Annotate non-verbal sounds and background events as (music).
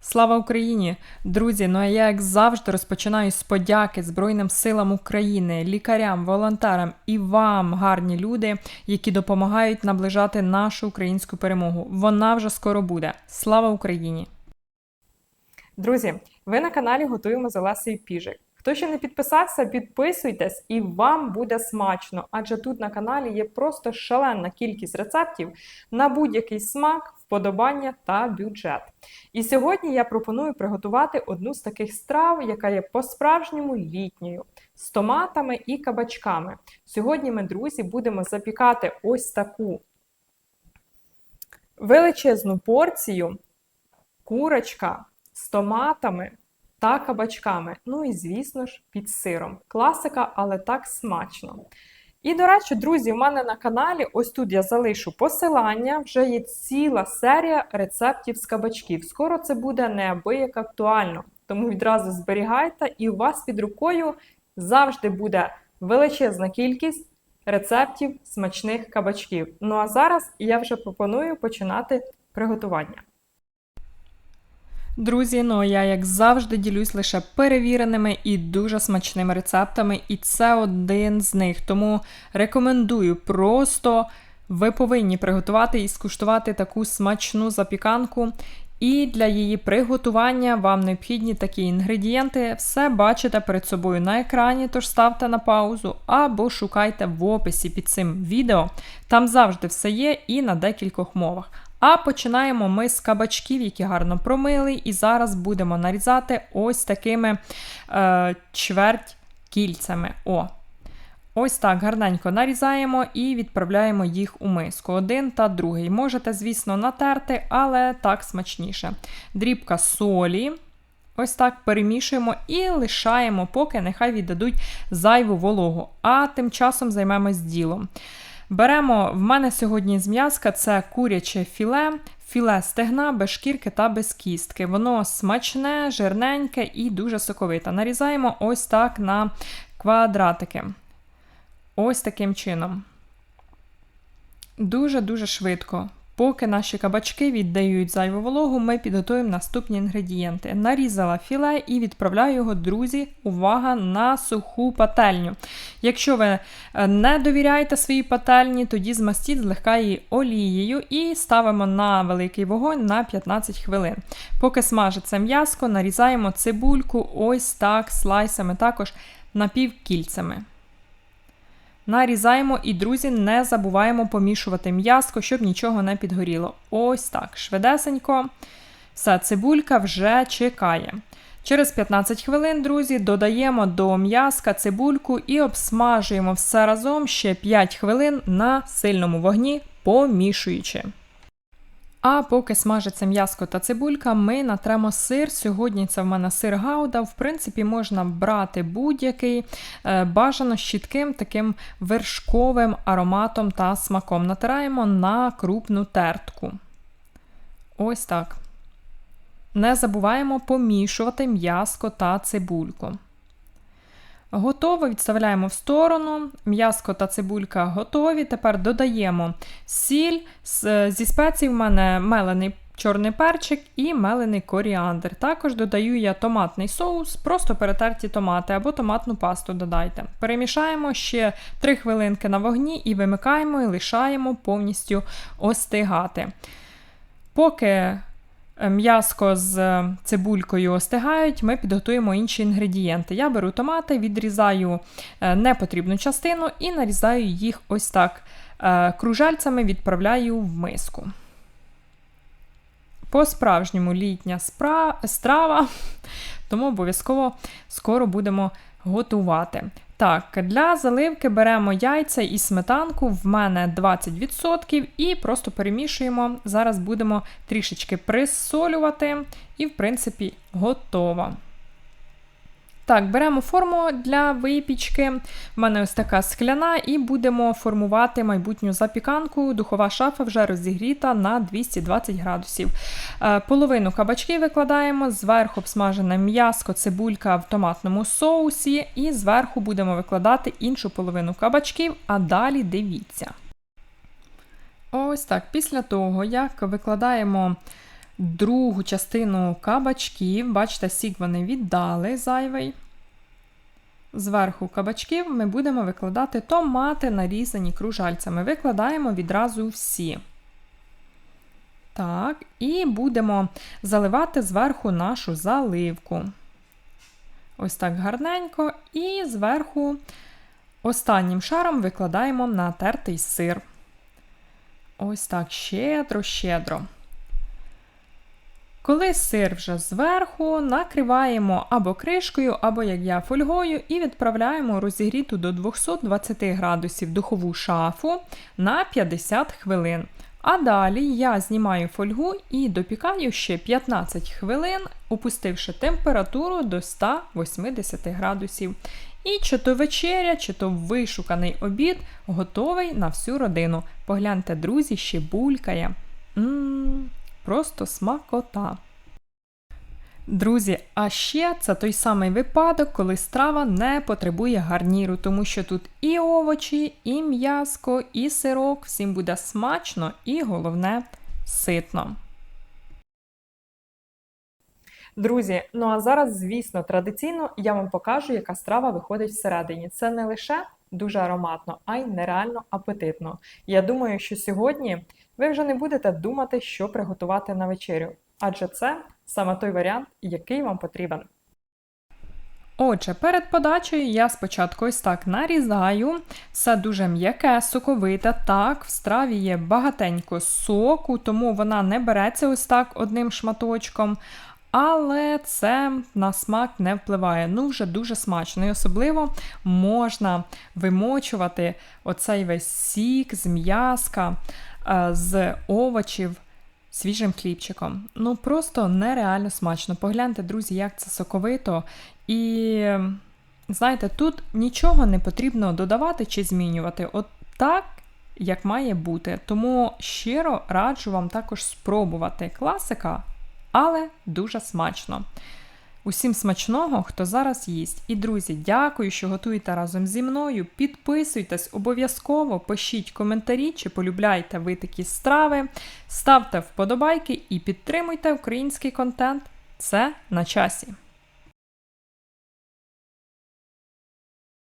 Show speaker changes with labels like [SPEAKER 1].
[SPEAKER 1] Слава Україні! Друзі, ну а я як завжди розпочинаю з подяки Збройним силам України, лікарям, волонтерам і вам, гарні люди, які допомагають наближати нашу українську перемогу. Вона вже скоро буде. Слава Україні! Друзі, ви на каналі готуємо з Олесею Піжик. Хто ще не підписався, підписуйтесь і вам буде смачно, адже тут на каналі є просто шалена кількість рецептів на будь-який смак, вподобання та бюджет. І сьогодні я пропоную приготувати одну з таких страв, яка є по-справжньому літньою, з томатами і кабачками. Сьогодні ми, друзі, будемо запікати ось таку величезну порцію курочка з томатами та кабачками. Ну і, звісно ж, під сиром. Класика, але так смачно. І, до речі, друзі, у мене на каналі, ось тут я залишу посилання, вже є ціла серія рецептів з кабачків. Скоро це буде неабияк актуально. Тому відразу зберігайте, і у вас під рукою завжди буде величезна кількість рецептів смачних кабачків. Ну а зараз я вже пропоную починати приготування. Друзі, ну я як завжди ділюсь лише перевіреними і дуже смачними рецептами, і це один з них. Тому рекомендую просто ви повинні приготувати і скуштувати таку смачну запіканку. І для її приготування вам необхідні такі інгредієнти. Все бачите перед собою на екрані, тож ставте на паузу або шукайте в описі під цим відео. Там завжди все є і на декількох мовах. А починаємо ми з кабачків, які гарно промили, і зараз будемо нарізати ось такими е, чверть кільцями. О, Ось так гарненько нарізаємо і відправляємо їх у миску. Один та другий. Можете, звісно, натерти, але так смачніше. Дрібка солі. Ось так перемішуємо і лишаємо, поки нехай віддадуть зайву вологу. А тим часом займемось ділом. Беремо, в мене сьогодні з м'язка це куряче філе, філе стегна без шкірки та без кістки. Воно смачне, жирненьке і дуже соковите. Нарізаємо ось так на квадратики. Ось таким чином. Дуже-дуже швидко. Поки наші кабачки віддають зайву вологу, ми підготуємо наступні інгредієнти. Нарізала філе і відправляю його, друзі, увага на суху пательню. Якщо ви е, не довіряєте своїй пательні, тоді змастіть злегка її олією і ставимо на великий вогонь на 15 хвилин. Поки смажиться м'яско, нарізаємо цибульку ось так, слайсами, також напівкільцями. Нарізаємо і, друзі, не забуваємо помішувати м'яско, щоб нічого не підгоріло. Ось так, швидесенько. Все, цибулька вже чекає. Через 15 хвилин, друзі, додаємо до м'язка цибульку і обсмажуємо все разом ще 5 хвилин на сильному вогні, помішуючи. А поки смажиться м'яско та цибулька, ми натремо сир. Сьогодні це в мене сир гауда. В принципі, можна брати будь-який, е, бажано з чітким таким вершковим ароматом та смаком. Натираємо на крупну тертку. Ось так. Не забуваємо помішувати м'яско та цибульку. Готово, відставляємо в сторону. М'яско та цибулька готові. Тепер додаємо сіль. Зі спецій в мене мелений чорний перчик і мелений коріандр. Також додаю я томатний соус, просто перетерті томати або томатну пасту додайте. Перемішаємо ще 3 хвилинки на вогні і вимикаємо і лишаємо повністю остигати. Поки м'яско з цибулькою остигають, ми підготуємо інші інгредієнти. Я беру томати, відрізаю е, непотрібну частину і нарізаю їх ось так е, кружальцями відправляю в миску. По-справжньому літня страва, (laughs) тому обов'язково скоро будемо готувати. Так, для заливки беремо яйця і сметанку, в мене 20%, і просто перемішуємо. Зараз будемо трішечки присолювати, і, в принципі, готово. Так, беремо форму для випічки. В мене ось така скляна, і будемо формувати майбутню запіканку. Духова шафа вже розігріта на 220 градусів. Е, половину кабачки викладаємо, зверху обсмажене м'яско, цибулька в томатному соусі, і зверху будемо викладати іншу половину кабачків, а далі дивіться. Ось так. Після того, як викладаємо другу частину кабачків. Бачите, сік вони віддали зайвий. Зверху кабачків ми будемо викладати томати, нарізані кружальцями. Викладаємо відразу всі. Так, і будемо заливати зверху нашу заливку. Ось так гарненько. І зверху останнім шаром викладаємо натертий сир. Ось так щедро-щедро. Коли сир вже зверху, накриваємо або кришкою, або, як я, фольгою, і відправляємо розігріту до 220 градусів духову шафу на 50 хвилин. А далі я знімаю фольгу і допікаю ще 15 хвилин, опустивши температуру до 180 градусів. І чи то вечеря, чи то вишуканий обід готовий на всю родину. Погляньте, друзі, ще булькає. Ммм, просто смакота. Друзі, а ще це той самий випадок, коли страва не потребує гарніру, тому що тут і овочі, і м'яско, і сирок, всім буде смачно і головне ситно. Друзі, ну а зараз, звісно, традиційно я вам покажу, яка страва виходить всередині. Це не лише дуже ароматно, а й нереально апетитно. Я думаю, що сьогодні ви вже не будете думати, що приготувати на вечерю, адже це саме той варіант, який вам потрібен. Отже, перед подачею я спочатку ось так нарізаю. Все дуже м'яке, соковите. Так, в страві є багатенько соку, тому вона не береться ось так одним шматочком. Але це на смак не впливає. Ну, вже дуже смачно. І особливо можна вимочувати оцей весь сік з м'яска, е, з овочів свіжим хлібчиком. Ну, просто нереально смачно. Погляньте, друзі, як це соковито. І знаєте, тут нічого не потрібно додавати чи змінювати. От так, як має бути. Тому щиро раджу вам також спробувати класика але дуже смачно. Усім смачного, хто зараз їсть. І, друзі, дякую, що готуєте разом зі мною. Підписуйтесь обов'язково, пишіть коментарі, чи полюбляєте ви такі страви, ставте вподобайки і підтримуйте український контент. Це на часі.